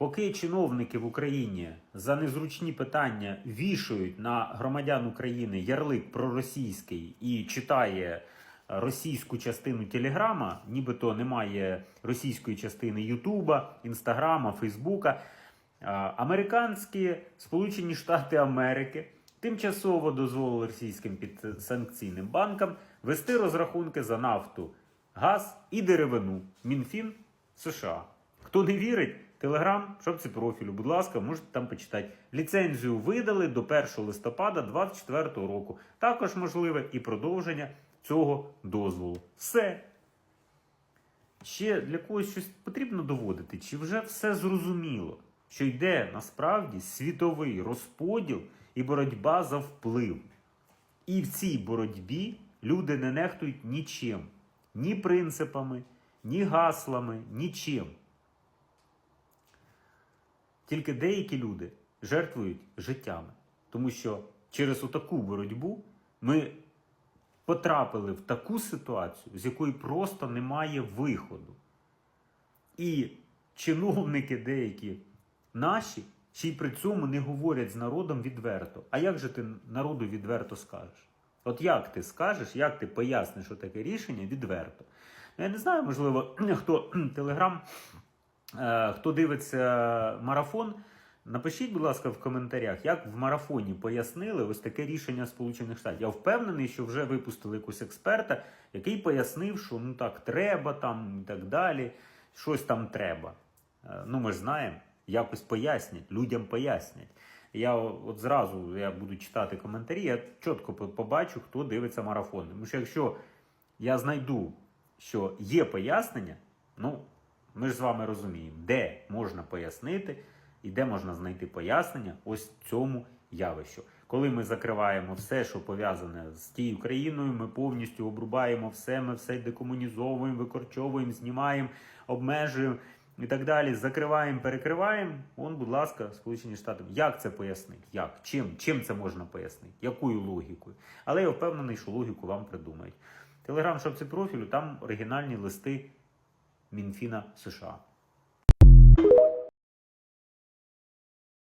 Поки чиновники в Україні за незручні питання вішають на громадян України ярлик проросійський і читає російську частину Телеграма, нібито немає російської частини Ютуба, Інстаграма, Фейсбука. Американські Сполучені Штати Америки тимчасово дозволили російським підсанкційним банкам вести розрахунки за нафту, газ і деревину. Мінфін США. Хто не вірить, телеграм, шапці профілю, будь ласка, можете там почитати. Ліцензію видали до 1 листопада 2024 року. Також можливе і продовження цього дозволу. Все. Ще для когось щось потрібно доводити, чи вже все зрозуміло, що йде насправді світовий розподіл і боротьба за вплив. І в цій боротьбі люди не нехтують нічим, ні принципами, ні гаслами, нічим. Тільки деякі люди жертвують життями, тому що через отаку боротьбу ми потрапили в таку ситуацію, з якої просто немає виходу. І чиновники деякі наші ще й при цьому не говорять з народом відверто. А як же ти народу відверто скажеш? От як ти скажеш, як ти поясниш таке рішення відверто? Ну, Я не знаю, можливо, хто телеграм, хто дивиться марафон. Напишіть, будь ласка, в коментарях, як в марафоні пояснили ось таке рішення Сполучених Штатів. Я впевнений, що вже випустили якогось експерта, який пояснив, що ну так треба там і так далі. Щось там треба. Е, Ну, ми ж знаємо, якось пояснять, людям пояснять. Я от зразу я буду читати коментарі, я чітко побачу, хто дивиться марафон. Тому що якщо я знайду, що є пояснення, ну ми ж з вами розуміємо, де можна пояснити і де можна знайти пояснення ось цьому явищу. Коли ми закриваємо все, що пов'язане з тією країною, ми повністю обрубаємо все, ми все декомунізовуємо, викорчовуємо, знімаємо, обмежуємо і так далі. Закриваємо, перекриваємо. Он, будь ласка, Сполучені Штати. Як це пояснити? Як? Чим? Чим це можна пояснити? Якою логікою? Але я впевнений, що логіку вам придумають. Телеграм шапці профілю, там оригінальні листи Мінфіна США.